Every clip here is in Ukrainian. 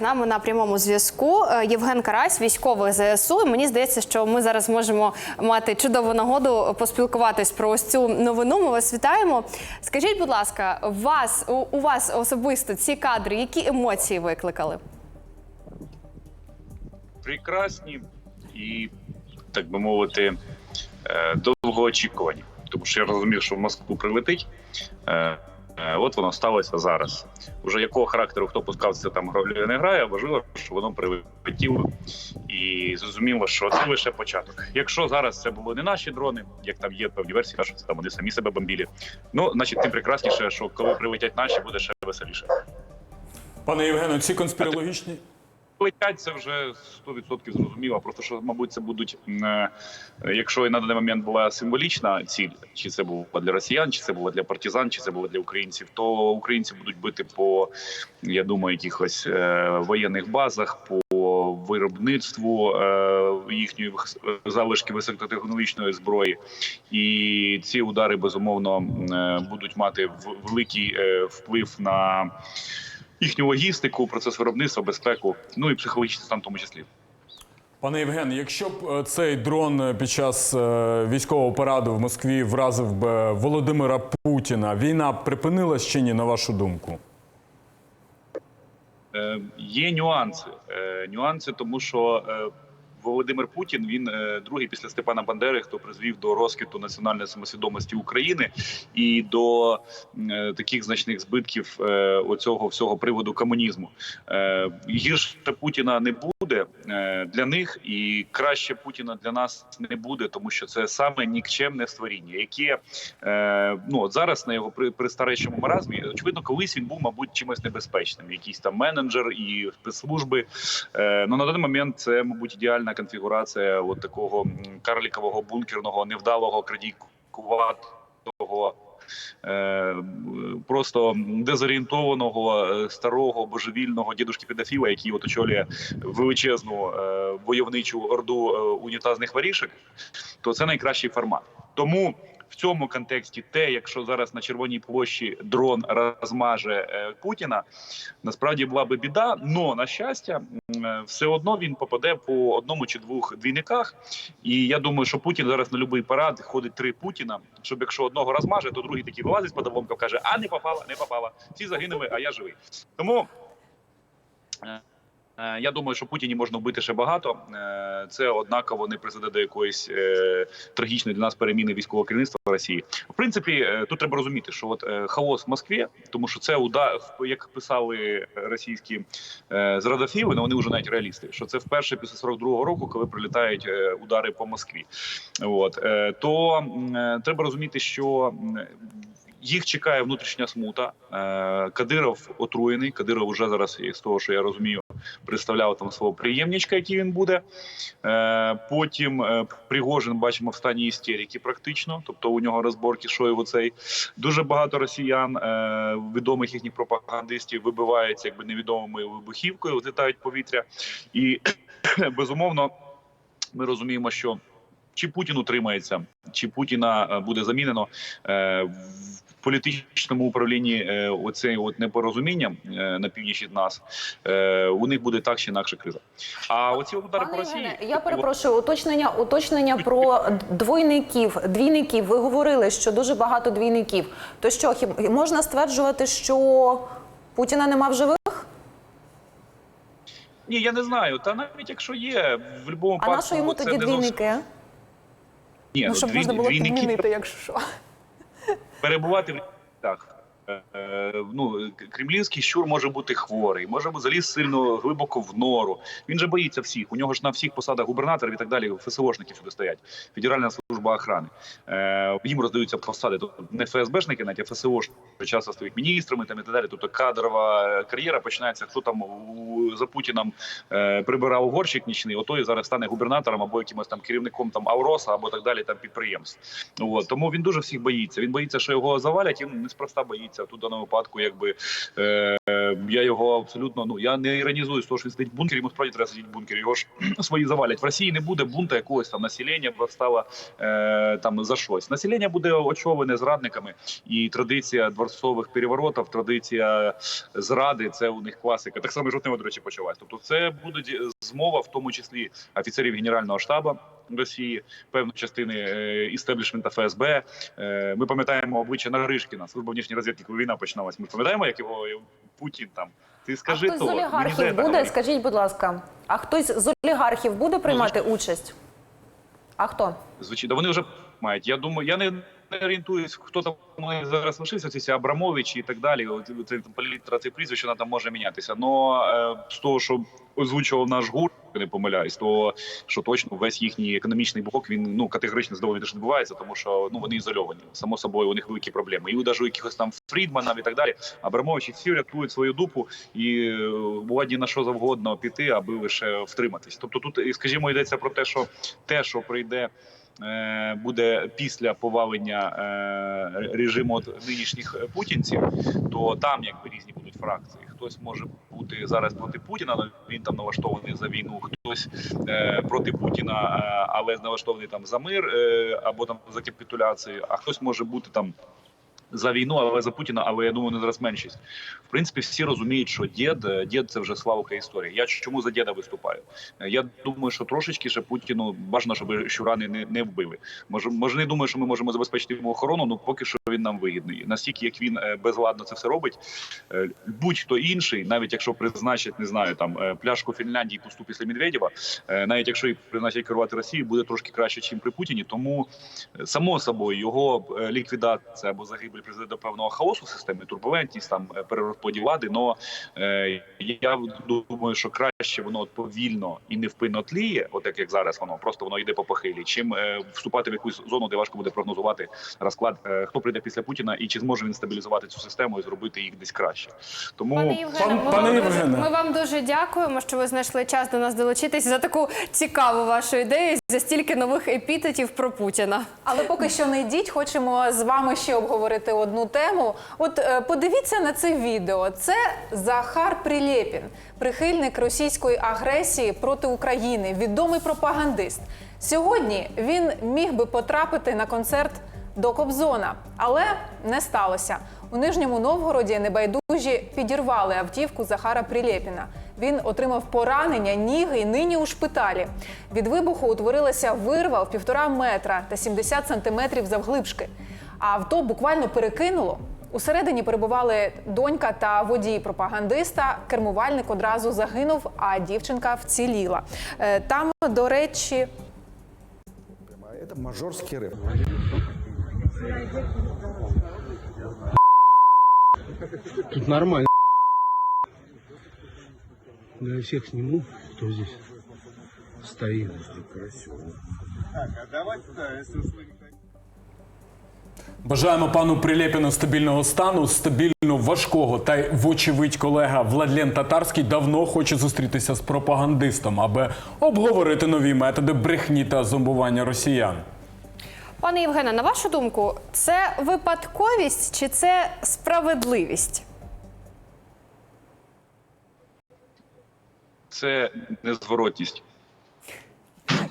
З нами на прямому зв'язку е, Євген Карась, військовий ЗСУ. І мені здається, що ми зараз можемо мати чудову нагоду поспілкуватись про ось цю новину. Ми вас вітаємо. Скажіть, будь ласка, вас у, вас особисто ці кадри, які емоції викликали? прекрасні і, так би мовити, е, довгоочікувані. Тому що я розумів, що в Москву прилетить. Е, От воно сталося зараз. Уже якого характеру хто пускався там гравлює, не грає, важливо, що воно прилетіло. І зрозуміло, що це лише початок. Якщо зараз це були не наші дрони, як там є певні версії, що це там вони самі себе бомбілі. Ну, значить, тим прекрасніше, що коли прилетять наші, буде ще веселіше. Пане Євгене, ці конспірологічні. Летять, це вже 100% зрозуміло. Просто що, мабуть, це будуть, е, якщо і на даний момент була символічна ціль, чи це було для росіян, чи це було для партизан, чи це було для українців, то українці будуть бити по, я думаю, якихось е, воєнних базах, по виробництву е, їхньої залишки високотехнологічної зброї. І ці удари безумовно е, будуть мати великий е, вплив на їхню логістику, процес виробництва, безпеку, ну і психологічний стан в тому числі. Пане Євген, якщо б е, цей дрон е, під час е, військового параду в Москві вразив би Володимира Путіна, війна б припинилась чи ні, на вашу думку? Є нюанси. Нюанси, тому що Володимир Путін він е, другий після Степана Бандери, хто призвів до розквіту національної самосвідомості України і до е, таких значних збитків е, оцього всього приводу комунізму. Гірше Путіна не буде для них, і краще Путіна для нас не буде, тому що це саме нікчемне створіння, яке ну зараз на його при, маразмі, очевидно, колись він був, мабуть, чимось небезпечним. Якийсь там менеджер і спецслужби. Ну на даний момент це, мабуть, ідеальна конфігурація от такого карлікового бункерного, невдалого крадійкуватого. е, Просто дезорієнтованого е, старого божевільного дідушки педофіла, який от очолює величезну е, войовничу орду унітазних варішек. то це найкращий формат. Тому в цьому контексті те, якщо зараз на червоній площі дрон розмаже е, Путіна, насправді була би біда. Но на щастя, е, все одно він попаде по одному чи двох двійниках. І я думаю, що Путін зараз на будь-який парад ходить три Путіна. Щоб якщо одного розмаже, то другий такий вилазить з подоломка, каже: А не попала, не попала. Всі загинули, а я живий. Тому. Е, Я думаю, що Путіні можна вбити ще багато. Е, Це однаково не призведе до якоїсь е, трагічної для нас переміни військового керівництва Росії. В принципі, тут треба розуміти, що от хаос в Москві, тому що це удар, як писали російські е, зрадофіли, ну вони вже навіть реалісти. Що це вперше після 42-го року, коли прилітають удари по Москві. От то треба розуміти, що їх чекає внутрішня смута. Кадиров отруєний. Кадиров уже зараз, з того, що я розумію, представляв там свого приємничка, який він буде. Е, Потім е, Пригожин бачимо в стані істерики, практично. Тобто у нього розборки, що його цей дуже багато росіян, е, відомих їхніх пропагандистів, вибиваються якби невідомими вибухівкою, влітають повітря, і безумовно ми розуміємо, що. Чи Путін утримається, чи Путіна е, буде замінено е, в політичному управлінні е, оце от непорозуміння на північ від нас. У них буде так чи інакше криза. А оці удари по Росії Євгене, я перепрошую, уточнення, уточнення про двойників, двійників. Ви говорили, що дуже багато двійників. То що, можна стверджувати, що Путіна нема в живих? ні, я не знаю. Та навіть якщо є в будь-якому А на що йому тоді двійники? Ні, Ну, ну, щоб двій- можна було двійники підмінити, якщо що. перебувати в так. Е, Ну, кремлівський щур може бути хворий, може заліз сильно глибоко в нору. Він же боїться всіх. У нього ж на всіх посадах губернаторів і так далі ФСОшників сюди стоять. Федеральна служба охорони. Е, їм роздаються посади. Тобто не ФСБшники, навіть а ФСО часто стають міністрами там і так далі. Тобто кадрова е, кар'єра починається. Хто там за Путіном прибирав горщик нічний, отой зараз стане губернатором або якимось там керівником там Авроса або так далі там підприємств. От тому він дуже всіх боїться. Він боїться, що його завалять. Він неспроста боїться знаходиться. Тут в даному випадку, якби е, я його абсолютно ну я не іронізую з того, що він сидить в бункері. Йому справді треба сидіти в бункері. Його ж свої завалять. В Росії не буде бунта якогось там населення повстало е, там за щось. Населення буде очолене зрадниками, і традиція дворцових переворотів, традиція зради це у них класика. Так само жовтнево, до речі, почалась. Тобто, це буде змова, в тому числі офіцерів Генерального штабу Росії, певної частини е, істеблішмента ФСБ. Е, Ми пам'ятаємо обличчя Наришкіна, служба внішньої розвідки, коли війна починалась. Ми пам'ятаємо, як його е, Путін там. Ти скажи а хтось то з олігархів де буде? Скажіть, будь ласка, а хтось з олігархів буде приймати участь? А хто? Звичайно, вони вже мають. Я думаю, я не, не орієнтуюсь, хто там зараз лишився, ці всі Абрамович і так далі. От Це палітра цих прізвищ, вона там може мінятися. Но е, з того, що озвучував наш гур, не помиляюсь, то що точно весь їхній економічний блок він ну категорично здоволені, що відбувається, тому що ну вони ізольовані. Само собою у них великі проблеми. І навіть у якихось там Фрідманів і так далі. Абрамович і всі рятують свою дупу і е, ні на що завгодно піти, аби лише втриматись. Тобто, тут, скажімо, йдеться про те, що те, що прийде. Е, Буде після повалення е, режиму нинішніх е, путінців, то там якби різні будуть фракції. Хтось може бути зараз проти Путіна, але він там налаштований за війну. Хтось проти Путіна, але налаштований там за мир або там за капітуляцію. А хтось може бути там за війну, але за Путіна, але я думаю, не зараз меншість. В принципі, всі розуміють, що дід, е, дід це вже славка історії. Я чому за діда виступаю? Е, Я думаю, що трошечки ще Путіну бажано, щоб щурани не, не вбили. Може, може, не думаю, що ми можемо забезпечити йому охорону. Ну поки що він нам вигідний. Настільки як він е, безладно це все робить, будь-хто інший, навіть якщо призначить, не знаю, там пляшку Фінляндії пусту після Медведєва, навіть якщо і призначить керувати Росією, буде трошки краще, ніж при Путіні. Тому само собою його ліквідація або загибель призведе до певного хаосу в системі, турбулентність, там е, перерозподіл влади. Но е, я думаю, що краще воно от повільно і невпинно тліє, от як, як зараз воно просто воно йде по похилі, чим е, вступати в якусь зону, де важко буде прогнозувати розклад, е, хто прийде після Путіна і чи зможе він стабілізувати цю систему і зробити їх десь краще. Тому Пане Євгене, пан- ми, пане вам Євгене. ми вам дуже дякуємо, що ви знайшли час до нас долучитись за таку цікаву вашу ідею, за стільки нових епітетів про Путіна. Але поки що не йдіть, хочемо з вами ще обговорити одну тему. От е, подивіться на це відео. Це Захар Прилєпін, прихильник російської агресії проти України, відомий пропагандист. Сьогодні він міг би потрапити на концерт до Кобзона, але не сталося. У Нижньому Новгороді небайдужі підірвали автівку Захара Прилєпіна. Він отримав поранення, ніги і нині у шпиталі. Від вибуху утворилася вирва в півтора метра та 70 сантиметрів завглибшки. А авто буквально перекинуло. Усередині перебували донька та водій пропагандиста. Кермувальник одразу загинув, а дівчинка вціліла. Е, Там, до речі, Это мажорский рэп. Тут нормально. Да, я всех сниму, кто здесь стоит. Бажаємо пану Прилєпіну стабільного стану, стабільно важкого. Та й, вочевидь, колега Владлен Татарський давно хоче зустрітися з пропагандистом, аби обговорити нові методи брехні та зомбування росіян. Пане Євгене, на вашу думку, це випадковість чи це справедливість? це незворотність.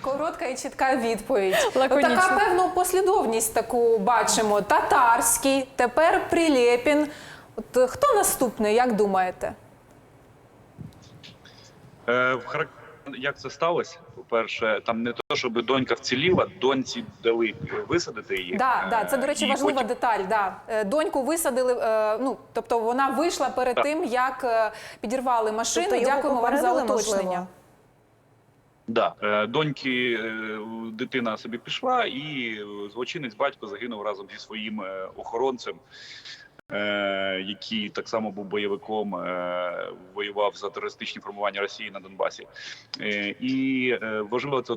Коротка і чітка відповідь. Лаконічно. Така певну послідовність таку бачимо. Татарський, тепер Прилєпін. От е, хто наступний, як думаєте? Е, Як це сталося? По-перше, там не то, щоб донька вціліла, доньці дали е, висадити її. Да, Е, да, це, до речі, і важлива потім- деталь. Да. Доньку висадили, е, ну, тобто вона вийшла перед Так. тим, як підірвали машину. Тобто Дякуємо вам за уточнення. можливо? Да. Е, Доньки е, дитина собі пішла, і е, злочинець батько загинув разом зі своїм охоронцем, який так само був бойовиком, воював за терористичні формування Росії на Донбасі. І важливо це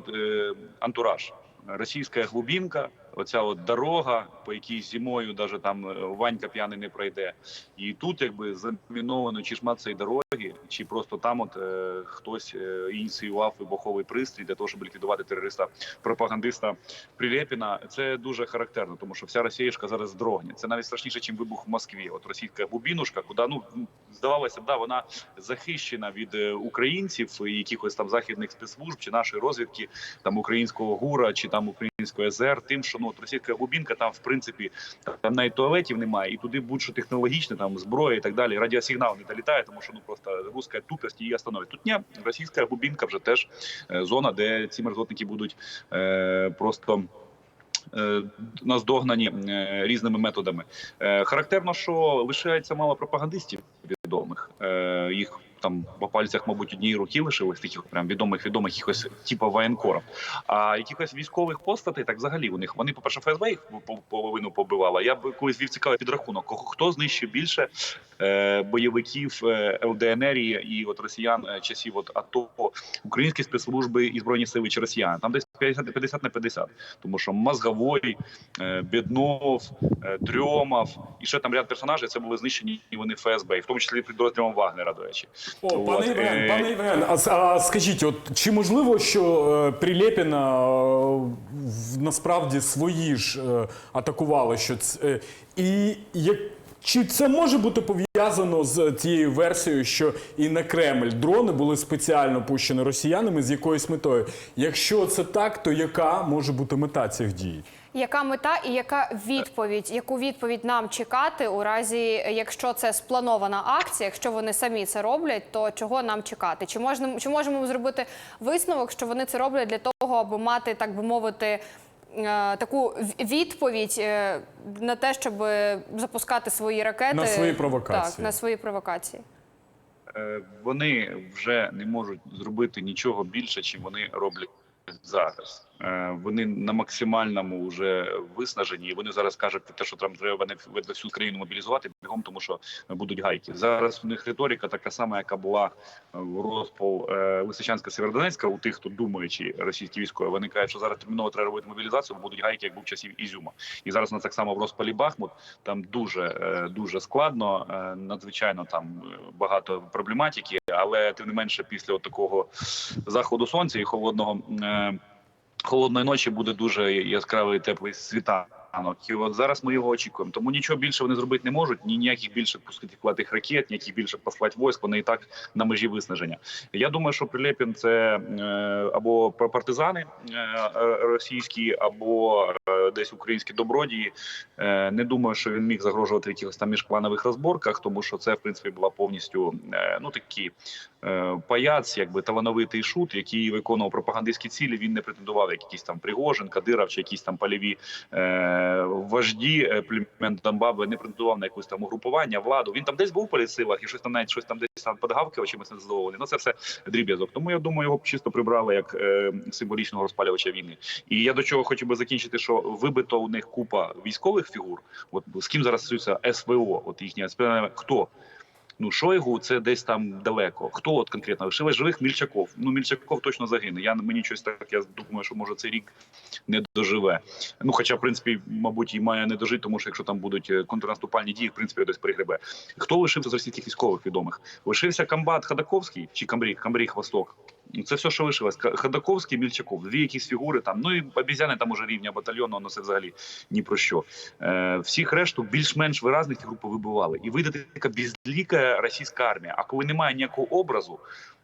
антураж. Російська глубинка, оця от дорога, по якій зимою даже там е, Ванька п'яний не пройде. І тут якби заміновано чи шмат цієї дороги, чи просто там от е, хтось е, ініціював вибуховий пристрій для того, щоб ліквідувати терориста пропагандиста Прилєпіна. Це дуже характерно, тому що вся Росіяшка зараз дрогне. Це навіть страшніше, ніж вибух в Москві. От російська бубінушка, куди ну здавалося б, да, вона захищена від е, українців і якихось там західних спецслужб чи нашої розвідки, там українського гура чи там українського СР, тим, що ну російська глубінка там в принципі там навіть туалетів немає, і туди будь-що технологічне, там зброя і так далі. Радіосигнал не долітає, тому що ну просто руська тупость її остановить. Тут ні, російська глубінка вже теж е, зона, де ці мерзотники будуть е, просто. е, Наздогнані е, різними методами. Характерно, що лишається мало пропагандистів відомих. Їх там по пальцях, мабуть, однієї руки лишилось таких прям відомих відомих якихось типу воєнкорів. А якихось військових постатей, так взагалі у них вони, по перше, ФСБ їх по- половину побивала. Я б колись вів цікавий підрахунок. Кого хто знищив більше е, бойовиків е, ЛДНР і от росіян е, часів от АТО, українські спецслужби і збройні сили чи росіяни. Там десь 50, 50 на 50. Тому що Мозговой, е, Бєднов, е, Дрьомов і ще там ряд персонажів це були знищені і вони ФСБ, і в тому числі підрозділом Вагнера, до речі. О, От, пане Євген, е, пане Євген, а, а скажіть, от чи можливо, що е, Прилєпіна е, насправді свої ж е, атакували? Що ц- е, і як чи це може бути пов'язано з тією версією, що і на Кремль дрони були спеціально пущені росіянами з якоюсь метою? Якщо це так, то яка може бути мета цих дій? Яка мета і яка відповідь? Яку відповідь нам чекати у разі, якщо це спланована акція, якщо вони самі це роблять, то чого нам чекати? Чи можна чи можемо зробити висновок, що вони це роблять для того, аби мати, так би мовити, таку відповідь е, на те, щоб запускати свої ракети На свої провокації. Так, на свої провокації. Е, вони вже не можуть зробити нічого більше, чим вони роблять зараз. Е, Вони на максимальному вже виснажені. і Вони зараз кажуть про те, що там треба всю країну мобілізувати бігом, тому що будуть гайки. Зараз у них риторика така сама, яка була в розпал е, Лисичанська Сєвєродонецька. У тих, хто думаючи російські військові, вони кажуть, що зараз терміново треба робити мобілізацію, бо будуть гайки, як був часів Ізюма. І зараз на так само в розпалі Бахмут. Там дуже е, дуже складно, е, надзвичайно там е, багато проблематики, але тим не менше, після такого заходу сонця і холодного е, холодної ночі буде дуже яскравий теплий світанок. І от зараз ми його очікуємо. Тому нічого більше вони зробити не можуть. Ні ніяких більше пускати ракет, ніяких більше послати військ. Вони і так на межі виснаження. Я думаю, що Прилєпін це е, або партизани е, російські, або е, десь українські добродії. Е, не думаю, що він міг загрожувати якихось там міжкланових розборках, тому що це в принципі була повністю е, ну такі е, паяц, якби талановитий шут, який виконував пропагандистські цілі. Він не претендував як якийсь там Пригожин, Кадиров чи якісь там польові е, вожді е, племен Донбаби, не претендував на якусь там угрупування, владу. Він там десь був у політсилах і щось там навіть щось там десь там подгавкав, чимось не задоволений. Ну це все дріб'язок. Тому я думаю, його чисто прибрали як е, символічного розпалювача війни. І я до чого хочу би закінчити, що вибито у них купа військових фігур. От з ким зараз стосується СВО, от їхня хто. Ну, Шойгу це десь там далеко. Хто от конкретно лишилось живих Мільчаков? Ну Мільчаков точно загине. Я мені щось так. Я думаю, що може цей рік не доживе. Ну, хоча, в принципі, мабуть, і має не дожити, тому що якщо там будуть е, контрнаступальні дії, в принципі, десь перегребе. Хто лишився з російських військових відомих? Лишився комбат Хадаковський чи Камбрік, Камбрік Восток. Це все, що лишилось. Хадаковський, Мільчаков, дві якісь фігури там. Ну і обізяни там уже рівня батальйону, ну це взагалі ні про що. Е, всіх решту більш-менш виразних фігур повибивали. І вийде така безліка російська армія. А коли немає ніякого образу,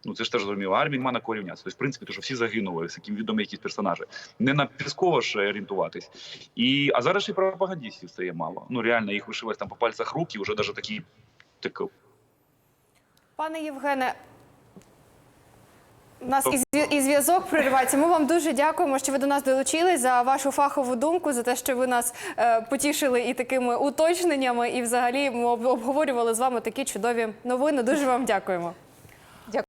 ну це ж теж зрозуміло, армія немає на кого рівнятися. Тобто, в принципі, то, що всі загинули, з яким відомі якісь персонажі. Не на Піскова ж орієнтуватись. І, а зараз й пропагандистів стає мало. Ну реально, їх лишилось там по пальцях рук, і вже навіть такі. Так, Пане Євгене, у нас і зв'язок проривається. Ми вам дуже дякуємо, що ви до нас долучились за вашу фахову думку, за те, що ви нас е, потішили і такими уточненнями. І взагалі ми обговорювали з вами такі чудові новини. Дуже вам дякуємо.